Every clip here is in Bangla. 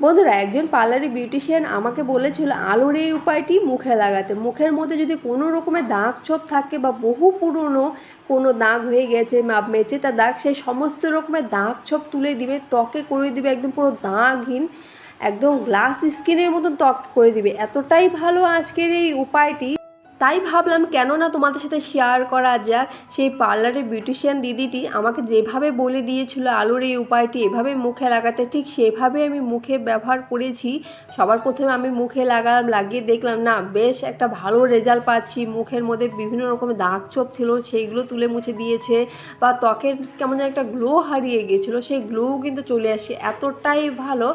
বন্ধুরা, একজন পার্লারি বিউটিশিয়ান আমাকে বলেছিল, আলোর এই উপায়টি মুখে লাগাতে। মুখের মধ্যে যদি কোনো রকমের দাগ ছোপ থাকে বা বহু পুরনো কোনো দাগ হয়ে গেছে বা মেচেতা দাগ সেই সমস্ত রকমের দাগ ছোপ তুলে দিবে, ত্বকে করে দিবে, একদম পুরো দাগহীন, একদম গ্লাস স্কিনের মতন ত্বক করে দিবে। এতটাই ভালো আজকের এই উপায়টি। তাই ভাবলাম কেন না তোমাদের সাথে শেয়ার করা যাক, সেই পার্লারের বিউটিশিয়ান দিদিটি আমাকে যেভাবে বলে দিয়েছিল, আলুর এই উপায়টি এভাবে মুখে লাগাতে, ঠিক সেভাবে আমি মুখে ব্যবহার করেছি। সবার প্রথমে আমি মুখে লাগালাম লাগিয়ে দেখলাম, না, বেশ একটা ভালো রেজাল্ট পাচ্ছি। মুখের মধ্যে বিভিন্ন রকমের দাগ ছোপ ছিল, সেইগুলো তুলে মুছে দিয়েছে বা ত্বকের কেমন যেন একটা গ্লো হারিয়ে গিয়েছিল সেই গ্লো কিন্তু চলে আসে। এতটাই ভালো।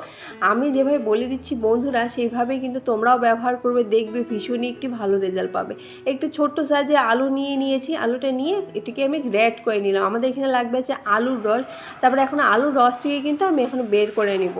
আমি যেভাবে বলে দিচ্ছি বন্ধুরা সেইভাবেই কিন্তু তোমরাও ব্যবহার করবে, দেখবে ভীষণই একটি ভালো রেজাল্ট পাবে। একটু ছোট্ট সাইজে আলু নিয়ে নিয়েছি, আলুটা নিয়ে এটিকে আমি রেড করে নিলাম। আমাদের এখানে লাগবে হচ্ছে আলুর রস। তারপরে এখন আলুর রসটিকে কিন্তু আমি এখন বের করে নিব।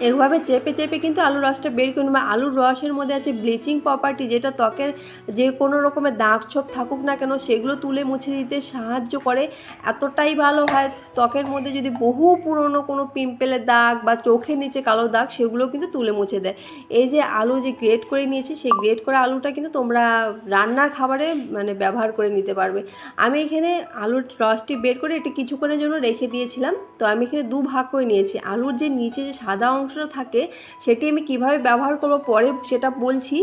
এভাবে চেপে চেপে কিন্তু আলুর রসটা বের করে নেবে। আলুর রসের মধ্যে আছে ব্লিচিং প্রপার্টি যেটা ত্বকের যে কোনো রকমের দাগ ছোপ থাকুক না কেন, সেগুলো তুলে মুছে দিতে সাহায্য করে। এতটাই ভালো হয়। ত্বকের মধ্যে যদি বহু পুরনো কোনো পিম্পেলের দাগ বা চোখের নিচে কালো দাগ, সেগুলো কিন্তু তুলে মুছে দেয়। এই যে আলু যে গ্রেট করে নিয়েছি, সেই গ্রেট করা আলুটা কিন্তু তোমরা রান্নার খাবারে মানে ব্যবহার করে নিতে পারবে। আমি এখানে আলুর রসটি বের করে এটি কিছুক্ষণের জন্য রেখে দিয়েছিলাম। তো আমি এখানে দু ভাগ করে নিয়েছি। আলুর যে নিচে যে সাদা অংশটা থাকে সেটি আমি কীভাবে ব্যবহার করব পরে সেটা বলছি।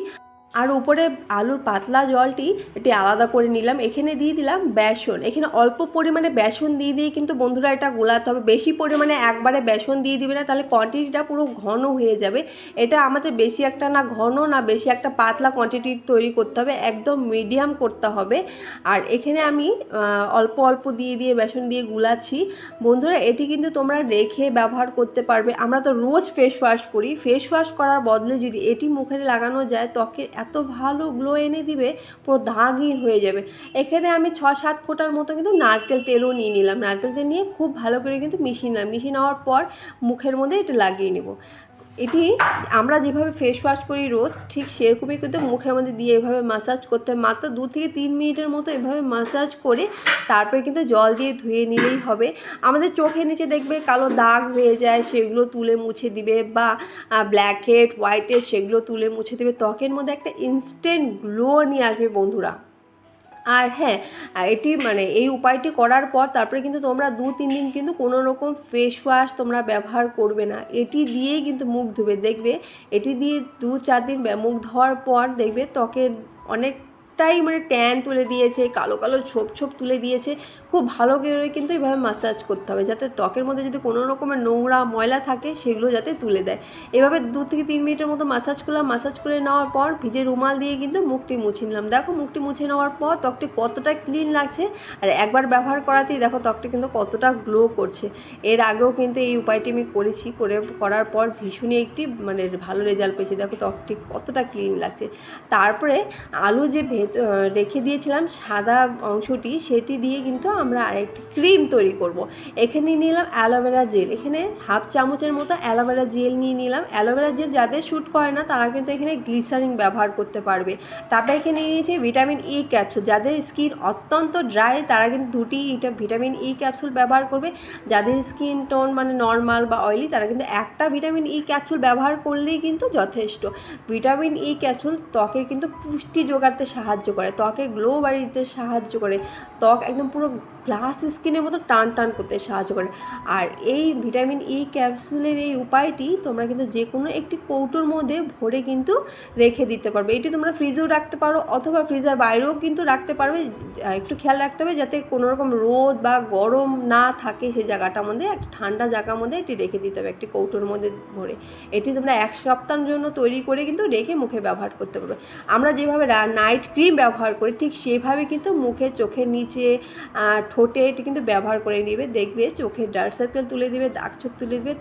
আর উপরে আলুর পাতলা জলটি এটি আলাদা করে নিলাম। এখানে দিয়ে দিলাম বেসন। এখানে অল্প পরিমাণে বেসন দিয়ে দিয়ে কিন্তু বন্ধুরা এটা গোলাতে হবে। বেশি পরিমাণে একবারে বেসন দিয়ে দিবে না, তাহলে কোয়ান্টিটিটা পুরো ঘন হয়ে যাবে। এটা আমাদের বেশি একটা না ঘন না, বেশি একটা পাতলা কোয়ান্টিটি তৈরি করতে হবে। একদম মিডিয়াম করতে হবে। আর এখানে আমি অল্প অল্প দিয়ে দিয়ে বেসন দিয়ে গুলাচ্ছি। বন্ধুরা, এটি কিন্তু তোমরা রেখে ব্যবহার করতে পারবে। আমরা তো রোজ ফেস ওয়াশ করি। ফেস ওয়াশ করার বদলে যদি এটি মুখে লাগানো যায়, ত্বকের এত ভালো গ্লো এনে দিবে, পুরো দাগহীন হয়ে যাবে। এখানে আমি ছ সাত ফোটার মতো কিন্তু নারকেল তেলও নিয়ে নিলাম। নারকেল তেল নিয়ে খুব ভালো করে কিন্তু মিশিয়ে নিলাম মিশিয়ে নেওয়ার পর মুখের মধ্যে এটা লাগিয়ে নেব। এটি আমরা যেভাবে ফেস ওয়াশ করি রোজ, ঠিক সেরকমই কিন্তু মুখে মধ্যে দিয়ে এভাবে মাসাজ করতে হয়। মাত্র দু থেকে তিন মিনিটের মতো এভাবে মাসাজ করে তারপরে কিন্তু জল দিয়ে ধুয়ে নিলেই হবে। আমাদের চোখের নিচে দেখবে কালো দাগ হয়ে যায়, সেগুলো তুলে মুছে দিবে বা ব্ল্যাক হেড হোয়াইট হেড সেগুলো তুলে মুছে দিবে। ত্বকের মধ্যে একটা ইনস্ট্যান্ট গ্লো নিয়ে আসবে বন্ধুরা। আর হ্যাঁ এটি মানে এই উপায়টি করার পর তারপরে কিন্তু তোমরা দু, তিন দিন কিন্তু কোনো রকম ফেস ওয়াশ তোমরা ব্যবহার করবে না। এটি দিয়েই কিন্তু মুখ ধুবে। দেখবে, এটি দিয়ে দু, চার দিন মুখ ধোয়ার পর দেখবে ত্বকের অনেকটাই মানে ট্যান তুলে দিয়েছে, কালো কালো ছোপ ছোপ তুলে দিয়েছে। খুব ভালো করে কিন্তু এইভাবে মাসাজ করতে হবে, যাতে ত্বকের মধ্যে যদি কোনো রকমের নোংরা ময়লা থাকে সেগুলো যাতে তুলে দেয়। এভাবে দু থেকে তিন মিনিটের মতো মাসাজ করলাম মাসাজ করে নেওয়ার পর ভিজে রুমাল দিয়ে কিন্তু মুখটি মুছে নিলাম। দেখো মুখটি মুছে নেওয়ার পর ত্বকটি কতটা ক্লিন লাগছে, আর একবার ব্যবহার করাতেই দেখো ত্বকটি কিন্তু কতটা গ্লো করছে। এর আগেও কিন্তু এই উপায়টি আমি করেছি, করে করার পর ভীষণই একটি মানে ভালো রেজাল্ট পেয়েছি। দেখো ত্বকটি কতটা ক্লিন লাগছে। তারপরে আলু যে ভেত রেখে দিয়েছিলাম সাদা অংশটি, সেটি দিয়ে কিন্তু আমরা আরেকটি ক্রিম তৈরি করব। এখানে নিলাম অ্যালোভেরা জেল। এখানে হাফ চামচের মতো অ্যালোভেরা জেল নিয়ে নিলাম। অ্যালোভেরা জেল যাদের শ্যুট করে না, তারা কিন্তু এখানে গ্লিসারিন ব্যবহার করতে পারবে। তারপরে এখানে নিয়েছি ভিটামিন ই ক্যাপসুল। যাদের স্কিন অত্যন্ত ড্রাই, তারা কিন্তু দুটি এটা ভিটামিন ই ক্যাপসুল ব্যবহার করবে। যাদের স্কিন টোন মানে নর্মাল বা অয়েলি, তারা কিন্তু একটা ভিটামিন ই ক্যাপসুল ব্যবহার করলেই কিন্তু যথেষ্ট। ভিটামিন ই ক্যাপসুল ত্বকে কিন্তু পুষ্টি যোগাতে সাহায্য করে। ত্বকে গ্লো বাড়িয়ে দিতে সাহায্য করে। ত্বক একদম পুরো গ্লাস স্কিনের মতো টান টান করতে সাহায্য করে। আর এই ভিটামিন ই ক্যাপসুলের এই উপায়টি তোমরা কিন্তু যে কোনো একটি কৌটোর মধ্যে ভরে কিন্তু রেখে দিতে পারবে। এটি তোমরা ফ্রিজেও রাখতে পারো অথবা ফ্রিজার বাইরেও কিন্তু রাখতে পারবে। একটু খেয়াল রাখতে হবে যাতে কোনো রকম রোদ বা গরম না থাকে সেই জায়গাটার মধ্যে এক ঠান্ডা জায়গার মধ্যে এটি রেখে দিতে হবে একটি কৌটোর মধ্যে ভরে। এটি তোমরা এক সপ্তাহের জন্য তৈরি করে কিন্তু রেখে মুখে ব্যবহার করতে পারবে। আমরা যেভাবে নাইট ক্রিম ব্যবহার করি ঠিক সেভাবে কিন্তু মুখে, চোখের নিচে ঠোঁটে এটি কিন্তু ব্যবহার করে নেবে, দেখবে চোখের ডার্ক সার্কেল তুলে দেবে, দাগ চোখ তুলে দিবে।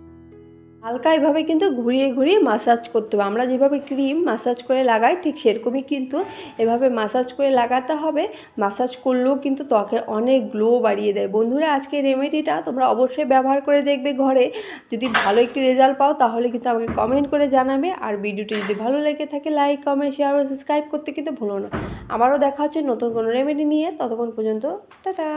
হালকা এভাবে কিন্তু ঘুরিয়ে ঘুরিয়ে মাসাজ করতে হবে। আমরা যেভাবে ক্রিম মাসাজ করে লাগাই, ঠিক সেরকমই কিন্তু এভাবে মাসাজ করে লাগাতে হবে। মাসাজ করলেও কিন্তু ত্বকের অনেক গ্লো বাড়িয়ে দেয়। বন্ধুরা আজকে রেমেডিটা তোমরা অবশ্যই ব্যবহার করে দেখবে ঘরে। যদি ভালো একটি রেজাল্ট পাও তাহলে কিন্তু আমাকে কমেন্ট করে জানাবে। আর ভিডিওটি যদি ভালো লেগে থাকে লাইক কমেন্ট শেয়ার ও সাবস্ক্রাইব করতে কিন্তু ভুলো না। আবারও দেখা হচ্ছে নতুন কোনো রেমেডি নিয়ে। ততক্ষণ পর্যন্ত, টাটা!